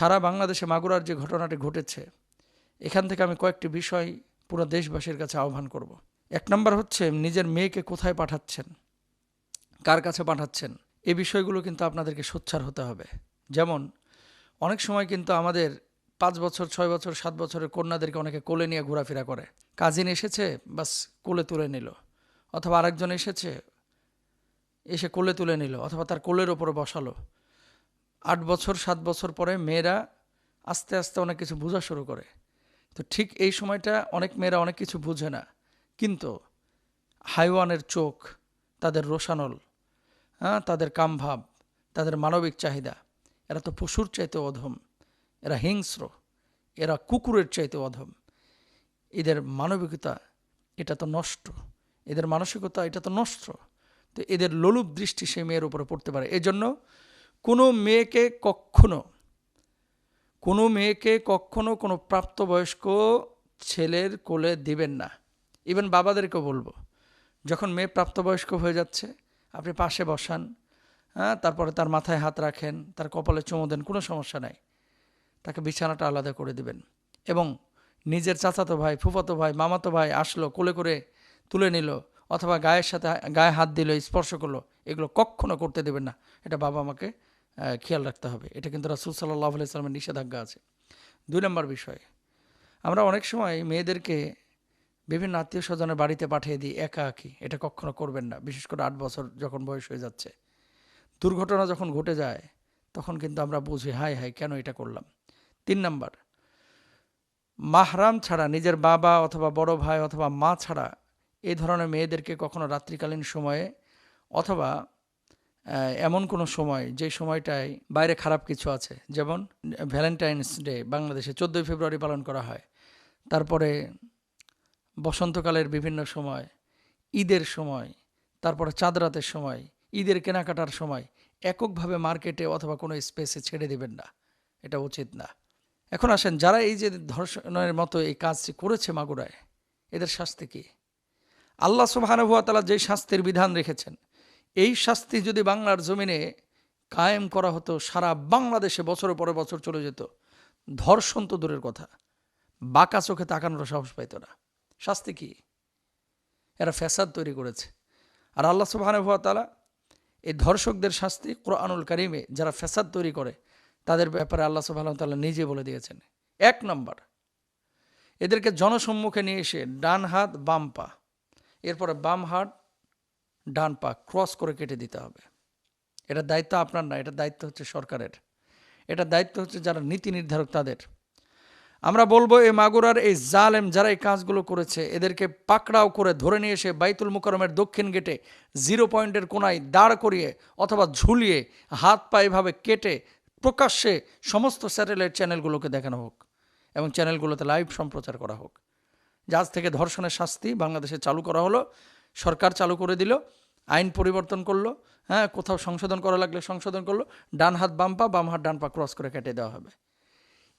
সারা বাংলাদেশে মাগুরার যে ঘটনাটি ঘটেছে, এখান থেকে আমি কয়েকটি বিষয় পুরো দেশবাসীর কাছে আহ্বান করব। এক নম্বর হচ্ছে, নিজের মেয়েকে কোথায় পাঠাচ্ছেন? কার কাছে পাঠাচ্ছেন? এই বিষয়গুলো কিন্তু আপনাদেরকে সোচ্চার হতে হবে। যেমন, অনেক সময় কিন্তু আমাদের পাঁচ বছর, ছয় বছর, সাত বছরের কন্যাদেরকে অনেকে কোলে নিয়ে ঘোরাফেরা করে। কাজিন এসেছে, বাস কোলে তুলে নিল। অথবা আরেকজন এসেছে, এসে কোলে তুলে নিল, অথবা তার কোলের ওপরে বসালো। আট বছর, সাত বছর পরে মেয়েরা আস্তে আস্তে অনেক কিছু বোঝা শুরু করে। তো ঠিক এই সময়টা অনেক মেয়েরা অনেক কিছু বুঝে না। কিন্তু হাইওয়ানের চোখ, তাদের রোশানল হ্যাঁ তাদের কামভাব, তাদের মানবিক চাহিদা, এরা তো পশুর চাইতে অধম, এরা হিংস্র, এরা কুকুরের চাইতে অধম। এদের মানবিকতা, এটা তো নষ্ট। এদের মানসিকতা, এটা তো নষ্ট। তো এদের লোলুপ দৃষ্টি সেই মেয়ের উপরে পড়তে পারে। এজন্য কোনো মেয়েকে কখনো কোনো মেয়েকে কখনো কোনো প্রাপ্তবয়স্ক ছেলের কোলে দিবেন না। ইভেন বাবাদেরকেও বলব যখন মেয়ে প্রাপ্তবয়স্ক হয়ে যাচ্ছে আপনি পাশে বসান হ্যাঁ তারপরে তার মাথায় হাত রাখেন তার কপালে চুমো দেন কোনো সমস্যা নাই। তাকে বিছানাটা আলাদা করে দিবেন। এবং নিজের চাচাতো ভাই ফুফাতো ভাই মামাতো ভাই আসলো কোলে করে তুলে নিল অথবা গায়ের সাথে গায়ে হাত দিল স্পর্শ করল এগুলো কখনো করতে দেবেন না। এটা বাবা মাকে আহ, খেয়াল রাখতে হবে। এটা কিন্তু রাসুল সাল্লাহ আলাইসালামের নিষেধাজ্ঞা আছে। দুই নম্বর বিষয়, আমরা অনেক সময় মেয়েদেরকে বিভিন্ন আত্মীয় স্বজনের বাড়িতে পাঠিয়ে দিই একা একই এটা কখনো করবেন না, বিশেষ করে আট বছর যখন বয়স হয়ে যাচ্ছে। দুর্ঘটনা যখন ঘটে যায়, তখন কিন্তু আমরা বুঝি হাই হাই কেন এটা করলাম? তিন নাম্বার, মাহরাম ছাড়া, নিজের বাবা অথবা বড় ভাই অথবা মা ছাড়া এই ধরনের মেয়েদেরকে কখনো রাত্রিকালীন সময়ে অথবা এমন কোনো সময়, যে সময়টায় বাইরে খারাপ কিছু আছে? যেমন ভ্যালেন্টাইন্স ডে বাংলাদেশে চোদ্দোই ফেব্রুয়ারি পালন করা হয়। তারপরে বসন্তকালের বিভিন্ন সময়, ঈদের সময়, তারপরে চাঁদ রাতের সময়, ঈদের কেনাকাটার সময়, এককভাবে মার্কেটে অথবা কোনো স্পেসে ছেড়ে দেবেন না। এটা উচিত না। এখন আসেন, যারা এই যে ধর্ষণের মতো এই কাজটি করেছে মাগুরায়, এদের শাস্তি কি? আল্লাহ সুবাহানুভুয়া তালা যেই শাস্তির বিধান রেখেছেন এই শাস্তি যদি বাংলার জমিনে কায়েম করা হতো, সারা বাংলাদেশে বছরের পরে বছর চলে যেত। ধর্ষণ তো দূরের কথা। বাঁকা চোখে তাকানোর সাহস পাইত না। শাস্তি কি? এরা ফ্যাসাদ তৈরি করেছে। আর আল্লাহ সুবাহানুভুয়া তালা এই ধর্ষকদের শাস্তি কোরআনুল কারিমে যারা ফ্যাসাদ তৈরি করে, তাদের ব্যাপারে আল্লাহ সুবাহ তাল্লাহ নিজে বলে দিয়েছেন। এক নম্বর, এদেরকে জনসম্মুখে নিয়ে এসে ডান হাত, বাম পা, এরপরে বাম হাত ডান পা ক্রস করে কেটে দিতে হবে। এটা দায়িত্ব আপনার না, এটা দায়িত্ব হচ্ছে সরকারের। এটা দায়িত্ব হচ্ছে যারা নীতি নির্ধারক তাদের। আমরা বলব এই মাগুরার এই জালেম যারা এই কাজগুলো করেছে, এদেরকে পাকড়াও করে ধরে নিয়ে এসে বাইতুল মুকরমের দক্ষিণ গেটে জিরো পয়েন্টের কোনায় দাঁড় করিয়ে অথবা ঝুলিয়ে হাত পা এভাবে কেটে প্রকাশ্যে সমস্ত স্যাটেলাইট চ্যানেলগুলোকে দেখানো হোক এবং চ্যানেলগুলোতে লাইভ সম্প্রচার করা হোক। জাজ থেকে ধর্ষণের শাস্তি বাংলাদেশে চালু করা হলো, সরকার চালু করে দিল। আইন পরিবর্তন করল হ্যাঁ কোথাও সংশোধন করা লাগলে সংশোধন করল, ডান হাত বাম পা, বাম হাত ডান পা ক্রস করে কেটে দেওয়া হবে।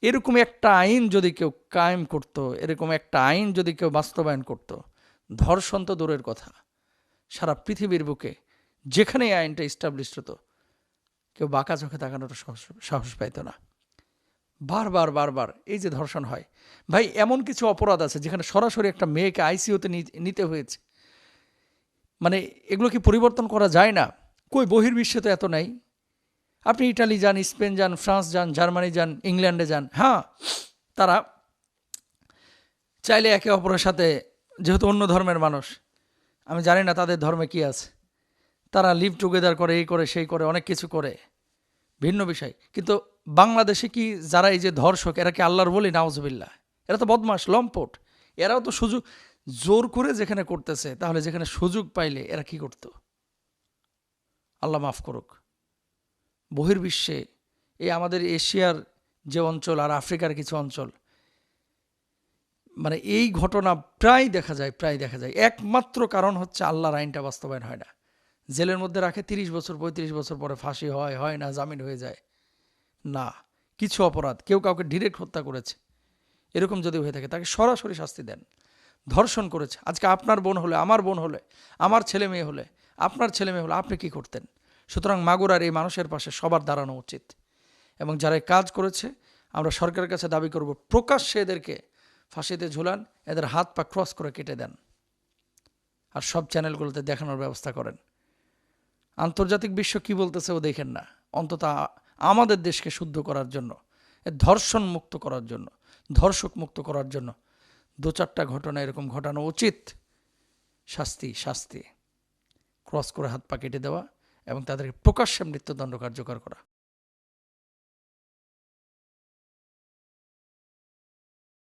এরকম একটা আইন যদি কেউ কায়েম করত, এরকম একটা আইন যদি কেউ বাস্তবায়ন করত, ধর্ষণ তো দূরের কথা। সারা পৃথিবীর বুকে যেখানে আইনটা ইস্টাবলিশ হতো, কেউ বাঁকা চোখে তাকানোর সাহস পাইত না। বারবার বারবার এই যে ধর্ষণ হয়। ভাই, এমন কিছু অপরাধ আছে যেখানে সরাসরি একটা মেয়েকে আইসিইউতে নিতে হয়েছে। মানে এগুলো কি পরিবর্তন করা যায় না? কই বহির্বিশ্বে তো এত নাই। আপনি ইটালি যান, স্পেন যান, ফ্রান্স যান, জার্মানি যান, ইংল্যান্ডে যান। হ্যাঁ তারা চাইলে একে অপরের সাথে, যেহেতু অন্য ধর্মের মানুষ, আমি জানি না তাদের ধর্মে কি আছে। তারা লিভ টুগেদার করে, এই করে, সেই করে, অনেক কিছু করে। ভিন্ন বিষয়। কিন্তু বাংলাদেশে কি যারা এই যে ধর্ষক, এরা কি আল্লাহর বলি? নাওজবিল্লা এরা তো বদমাস লম্পট। এরাও তো সুযোগ জোর করে যেখানে করতেছে, তাহলে যেখানে সুযোগ পাইলে এরা কি করতো? আল্লাহ মাফ করুক। বহির্বিশ্বে এই আমাদের এশিয়ার যে অঞ্চল আর আফ্রিকার কিছু অঞ্চল মানে এই ঘটনা প্রায় দেখা যায়, প্রায় দেখা যায়। একমাত্র কারণ হচ্ছে আল্লাহর আইনটা বাস্তবায়ন হয় না। জেলের মধ্যে রাখে তিরিশ বছর, পঁয়ত্রিশ বছর পরে ফাঁসি হয় হয় না, জামিন হয়ে যায়। না, কিছু অপরাধ। কেউ কাউকে ডিরেক্ট হত্যা করেছে। এরকম যদি হয়ে থাকে, তাকে সরাসরি শাস্তি দেন। ধর্ষণ করেছে। আজকে আপনার বোন হলে, আমার বোন হলে, আমার ছেলে মেয়ে হলে, আপনার ছেলে মেয়ে হলে আপনি কি করতেন? সুতরাং মাগুরার এই মানুষের পাশে সবার দাঁড়ানো উচিত। এবং যারা কাজ করেছে, আমরা সরকারের কাছে দাবি করব, প্রকাশ্যে এদেরকে ফাঁসিতে ঝুলান, এদের হাত পা ক্রস করে কেটে দেন। আর সব চ্যানেলগুলোতে দেখানোর ব্যবস্থা করেন। আন্তর্জাতিক বিশ্ব কি বলতেছে ও দেখেন না। অন্তত আমাদের দেশকে শুদ্ধ করার জন্য ধর্ষণ মুক্ত করার জন্য ধর্ষক মুক্ত করার জন্য দু চারটা ঘটনা এরকম ঘটানো উচিত। শাস্তি শাস্তি। ক্রস করে হাত পা কেটে দেওয়া এবং তাদেরকে প্রকাশ্যে মৃত্যুদণ্ড কার্যকর করা।